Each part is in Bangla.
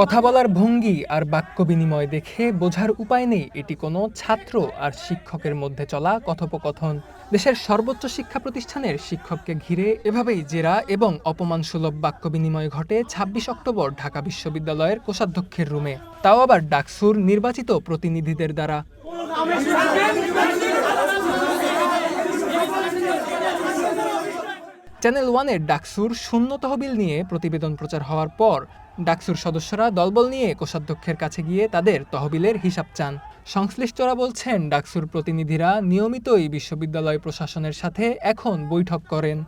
কথা বলার ভঙ্গি আর বাক্য বিনিময় দেখে বোঝার উপায় নেই। এটি কোনো ছাত্র আর শিক্ষকের মধ্যে চলা কথোপকথন। দেশের সর্বোচ্চ শিক্ষা প্রতিষ্ঠানের শিক্ষককে ঘিরে এভাবেই জেরা এবং অপমানসুলভ বাক্য বিনিময় ঘটে ছাব্বিশ অক্টোবর ঢাকা বিশ্ববিদ্যালয়ের কোষাধ্যক্ষের রুমে। তাও আবার ডাকসুর নির্বাচিত প্রতিনিধিদের দ্বারা। চ্যানেল ওয়ানের ডাকসুর শূন্য তহবিল নিয়ে প্রতিবেদন প্রচার হওয়ার পর, ডাকসুর সদস্যরা দলবল নিয়ে কোষাধ্যক্ষের কাছে গিয়ে তাদের তহবিলের হিসাব চান। সংশ্লিষ্টরা বলছেন, ডাকসুর প্রতিনিধিরা নিয়মিতই বিশ্ববিদ্যালয় প্রশাসনের সাথে এখন বৈঠক করেন।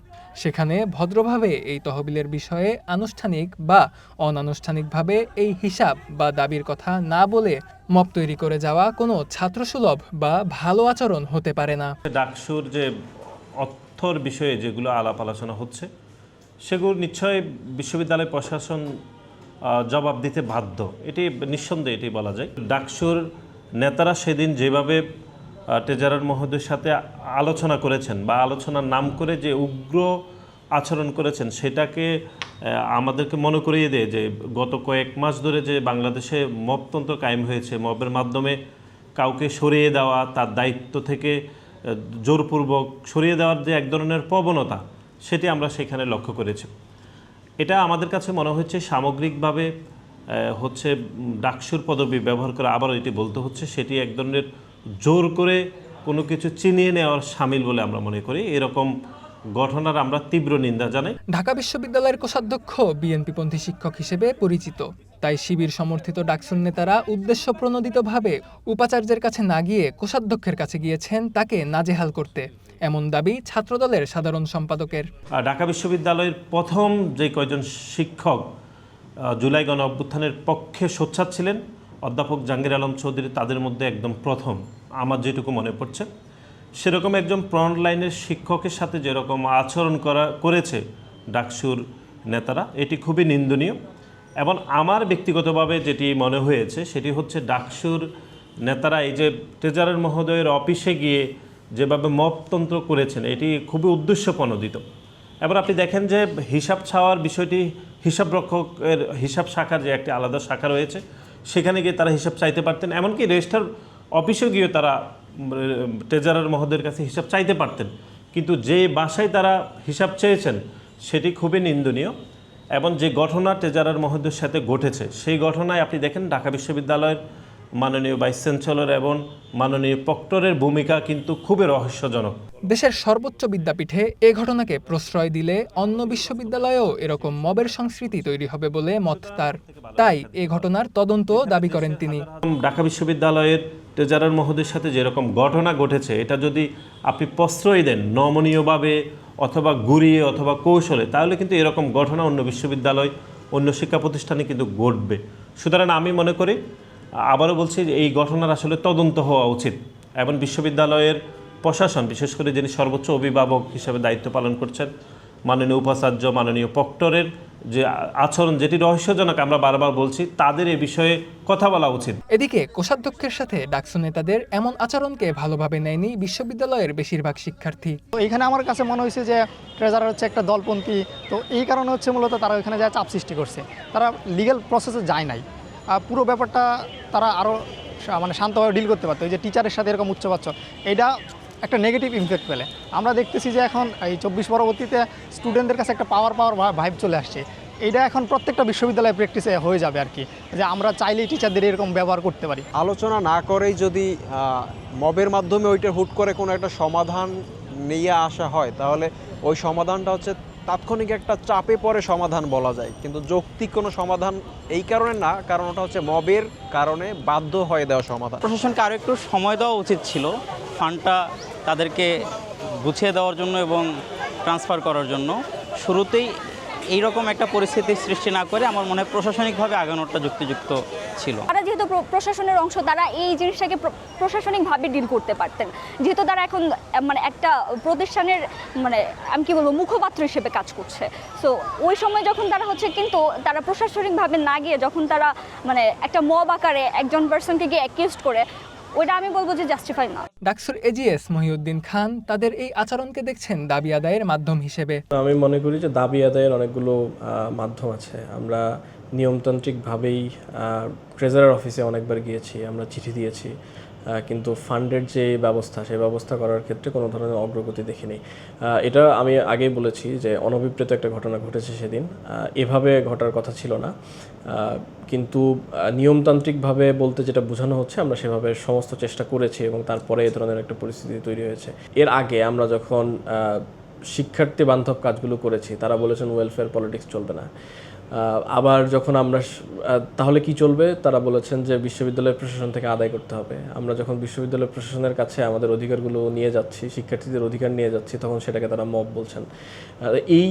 সেখানে ভদ্রভাবে এই তহবিলের বিষয়ে আনুষ্ঠানিক বা অনানুষ্ঠানিকভাবে এই হিসাব বা দাবির কথা না বলে মপ তৈরি করে যাওয়া কোনো ছাত্রসুলভ বা ভালো আচরণ হতে পারে না। ডাকসুর যে অর্থর বিষয়ে যেগুলো আলাপ আলোচনা হচ্ছে, সেগুলো নিশ্চয়ই বিশ্ববিদ্যালয় প্রশাসন জবাব দিতে বাধ্য। এটি নিঃসন্দেহে এটি বলা যায়। ডাকসুর নেতারা সেদিন যেভাবে ট্রেজারার মহোদয়ের সাথে আলোচনা করেছেন বা আলোচনার নাম করে যে উগ্র আচরণ করেছেন, সেটাকে আমাদেরকে মনে করিয়ে দেয় যে গত কয়েক মাস ধরে যে বাংলাদেশে মবতন্ত্র কায়েম হয়েছে মবের মাধ্যমে কাউকে সরিয়ে দেওয়া, তার দায়িত্ব থেকে জোরপূর্বক সরিয়ে দেওয়ার যে এক ধরনের প্রবণতা, সেটি আমরা সেখানে লক্ষ্য করেছি। এটা আমাদের কাছে মনে হচ্ছে সামগ্রিকভাবে হচ্ছে ডাকসুর পদবি ব্যবহার করে আবারও এটি বলতে হচ্ছে, সেটি এক ধরনের জোর করে কোনো কিছু চিনিয়ে নেওয়ার সামিল বলে আমরা মনে করি। এরকম ঘটনার আমরা তীব্র নিন্দা জানাই। ঢাকা বিশ্ববিদ্যালয়ের কোষাধ্যক্ষ বিএনপিপন্থী শিক্ষক হিসেবে পরিচিত। তাই শিবির সমর্থিত ডাকসুন নেতারা উদ্দেশ্য প্রণোদিতভাবে উপাচার্যের কাছে না গিয়ে কোষাধ্যক্ষের কাছে গিয়েছেন তাকে নাজেহাল করতে। এমন দাবি ছাত্রদলের সাধারণ সম্পাদকের। ঢাকা বিশ্ববিদ্যালয়ের প্রথম যে কয়জন শিক্ষক জুলাই গণ অভ্যুত্থানের পক্ষে সোচ্চার ছিলেন অধ্যাপক জাহাঙ্গীর আলম চৌধুরী তাদের মধ্যে একদম প্রথম। আমার যেটুকু মনে পড়ছে। সেরকম একজন ফ্রন্ট লাইনের শিক্ষকের সাথে যেরকম আচরণ করা করেছে ডাকসুর নেতারা, এটি খুবই নিন্দনীয়। এবং আমার ব্যক্তিগতভাবে যেটি মনে হয়েছে, সেটি হচ্ছে ডাকসুর নেতারা এই যে ট্রেজারার মহোদয়ের অফিসে গিয়ে যেভাবে মপতন্ত্র করেছেন, এটি খুবই উদ্দেশ্যপ্রণোদিত এবার আপনি দেখেন যে হিসাব ছাওয়ার বিষয়টি, হিসাব রক্ষকের হিসাব শাখার যে একটি আলাদা শাখা রয়েছে, সেখানে গিয়ে তারা হিসাব চাইতে পারতেন। এমনকি রেজিস্টার অফিসেও গিয়ে তারা ট্রেজারার মহোদয়ের কাছে হিসাব চাইতে পারতেন। কিন্তু যে বাসায় তারা হিসাব চেয়েছেন, সেটি খুবই নিন্দনীয় এবং যে ঘটনা ট্রেজারার মহোদয়ের সাথে ঘটেছে, সেই ঘটনায় আপনি দেখেন ঢাকা বিশ্ববিদ্যালয়ের মাননীয় ভাইস চ্যান্সেলর এবং মাননীয় প্রক্টরের ভূমিকা কিন্তু খুবই রহস্যজনক। দেশের সর্বোচ্চ বিদ্যাপীঠে এ ঘটনাকে প্রশ্রয় দিলে অন্য বিশ্ববিদ্যালয়েও এরকম মবের সংস্কৃতি তৈরি হবে বলে মত তার। তাই এ ঘটনার তদন্ত দাবি করেন তিনি। ঢাকা বিশ্ববিদ্যালয়ের ট্রেজারার মহোদয়ের সাথে যেরকম ঘটনা ঘটেছে এটা যদি আপনি প্রশ্রয় দেন নমনীয়ভাবে অথবা ঘুরিয়ে অথবা কৌশলে তাহলে কিন্তু এরকম ঘটনা অন্য বিশ্ববিদ্যালয় অন্য শিক্ষা প্রতিষ্ঠানে কিন্তু ঘটবে। সুতরাং আমি মনে করি আবারও বলছি যে এই ঘটনার আসলে তদন্ত হওয়া উচিত এবং বিশ্ববিদ্যালয়ের প্রশাসন বিশেষ করে যিনি সর্বোচ্চ অভিভাবক হিসেবে দায়িত্ব পালন করছেন মাননীয় উপাচার্য মাননীয় প্রক্টরের যে আচরণ যেটি রহস্যজনক আমরা বারবার বলছি তাদের এ বিষয়ে কথা বলা উচিত। এদিকে কোষাধ্যক্ষের সাথে ডাকসু নেতাদের এমন আচরণকে ভালোভাবে নেয়নি বিশ্ববিদ্যালয়ের বেশিরভাগ শিক্ষার্থী। তো এইখানে আমার কাছে মনে হয়েছে যে ট্রেজারার হচ্ছে একটা দলপন্থী তো এই কারণে হচ্ছে মূলত তারা ওইখানে যা চাপ সৃষ্টি করছে। তারা লিগ্যাল প্রসেসে যায় নাই। পুরো ব্যাপারটা তারা আরও মানে শান্তভাবে ডিল করতে পারতো। যে টিচারের সাথে এরকম উচ্চবাচ্য এটা একটা নেগেটিভ ইমপ্যাক্ট পেলে। আমরা দেখতেছি যে এখন এই চব্বিশ পরবর্তীতে স্টুডেন্টদের কাছে একটা পাওয়ার পাওয়ার ভাইব চলে আসছে। এইটা এখন প্রত্যেকটা বিশ্ববিদ্যালয়ে প্র্যাকটিসে হয়ে যাবে আর কি। যে আমরা চাইলেই টিচারদের এরকম ব্যবহার করতে পারি। আলোচনা না করেই যদি মবের মাধ্যমে ওইটা হুট করে কোনো একটা সমাধান নিয়ে আসা হয়, তাহলে ওই সমাধানটা হচ্ছে তাৎক্ষণিক একটা চাপে পরে সমাধান বলা যায়। কিন্তু যৌক্তিক কোনো সমাধান এই কারণে না কারণ ওটা হচ্ছে মবের কারণে বাধ্য হয়ে দেওয়া সমাধান। প্রশাসনকে আরও একটু সময় দেওয়া উচিত ছিল ফান্ডটা তাদেরকে গুছিয়ে দেওয়ার জন্য এবং ট্রান্সফার করার জন্য। শুরুতেই এইরকম একটা পরিস্থিতির সৃষ্টি না করে আমার মনে হয় প্রশাসনিকভাবে আগানোটা যুক্তিযুক্ত ছিল। প্র- প্রশাসনের অংশ তারা এই জিনিসটাকে প্র- প্রশাসনিকভাবে ডিল করতে পারতেন। যেহেতু তারা এখন মানে একটা প্রতিষ্ঠানের মানে আমি কি বলব মুখপাত্র হিসেবে কাজ করছে। সো ওই সময় যখন তারা হচ্ছে কিন্তু তারা প্রশাসনিকভাবে না গিয়ে যখন তারা মানে একটা মব আকারে একজন পার্সনকে গিয়ে অ্যাকিউজ করে ওইটা আমি বলব যে জাস্টিফাই না। ডাকসুর এজিএস মহিউদ্দিন খান তাদের এই আচরণকে দেখছেন দাবি আদায়ের মাধ্যম হিসেবে। আমি মনে করি যে দাবি আদায়ের অনেকগুলো মাধ্যম আছে। আমরা নিয়মতান্ত্রিকভাবেই ট্রেজারার অফিসে অনেকবার গিয়েছি, আমরা চিঠি দিয়েছি কিন্তু ফান্ডের যে ব্যবস্থা সেই ব্যবস্থা করার ক্ষেত্রে কোনো ধরনের অগ্রগতি দেখিনি। এটা আমি আগেই বলেছি যে অনভিপ্রেত একটা ঘটনা ঘটেছে সেদিন। এভাবে ঘটার কথা ছিল না। কিন্তু নিয়মতান্ত্রিকভাবে বলতে যেটা বোঝানো হচ্ছে, আমরা সেভাবে সমস্ত চেষ্টা করেছি এবং তারপরে এই ধরনের একটা পরিস্থিতি তৈরি হয়েছে। এর আগে আমরা যখন শিক্ষার্থী বান্ধব কাজগুলো করেছি, তারা বলেছেন ওয়েলফেয়ার পলিটিক্স চলবে না। আবার যখন আমরা তাহলে কি চলবে? তারা বলেছেন যে বিশ্ববিদ্যালয় প্রশাসন থেকে আদায় করতে হবে। আমরা যখন বিশ্ববিদ্যালয় প্রশাসনের কাছে আমাদের অধিকারগুলো নিয়ে যাচ্ছি শিক্ষার্থীদের অধিকার নিয়ে যাচ্ছি তখন সেটাকে তারা মব বলছেন। এই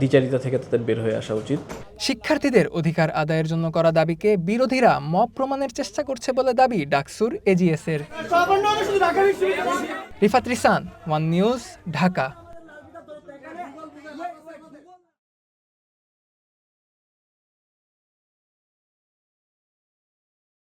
দ্বিচারিতা থেকে তাদের বের হয়ে আসা উচিত। শিক্ষার্থীদের অধিকার আদায়ের জন্য করা দাবিকে বিরোধীরা মব প্রমাণের চেষ্টা করছে বলে দাবি ডাকসুর এজিএস এর রিফাত রিসান ওয়ান নিউজ ঢাকা।